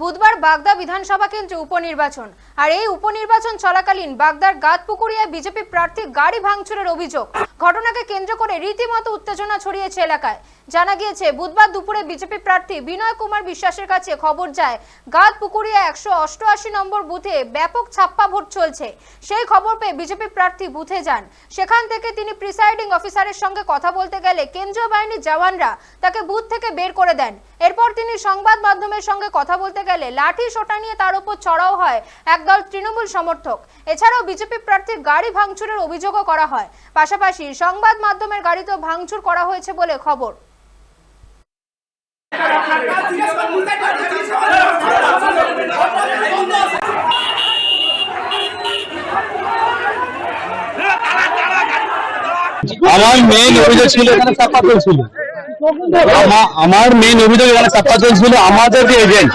বুধবার বাগদা বিধানসভা কেন্দ্রে উপনির্বাচন। আর এই উপনির্বাচন চলাকালীন বাগদার গাতপুকুরিয়ায় বিজেপি প্রার্থী গাড়ি ভাঙচুরের অভিযোগ। ঘটনাকে কেন্দ্র করে রীতিমতো উত্তেজনা ছড়িয়েছে এলাকায়। জানা গিয়েছে, বুধবার দুপুরে বিজেপি প্রার্থী বিনয় কুমার বিশ্বাসের কাছে খবর যায়, গাতপুকুরিয়া একশো অষ্টআশি নম্বর বুথে ব্যাপক ছাপ্পা ভোট চলছে। সেই খবর পেয়ে বিজেপি প্রার্থী বুথে যান। সেখান থেকে তিনি প্রিসাইডিং অফিসারের সঙ্গে কথা বলতে গেলে কেন্দ্রীয় বাহিনীর জওয়ানরা তাকে বুথ থেকে বের করে দেন। এরপর তিনি সংবাদ মাধ্যমের সঙ্গে কথা বলতে গেলে লাঠি সোটা নিয়ে তার উপর চড়াও হয় একদল তৃণমূল সমর্থক। এছাড়াও বিজেপি প্রার্থীর গাড়ি ভাঙচুরের অভিযোগও করা হয়। পাশাপাশি সংবাদ মাধ্যমের গাড়িতেও ভাঙচুর করা হয়েছে বলে খবর। আমার মেন অভিযোগ ছিল এখানে চাপা চলছিল। আমার মেন অভিযোগ এখানে চাপা চলছিল আমাদের যে এজেন্ট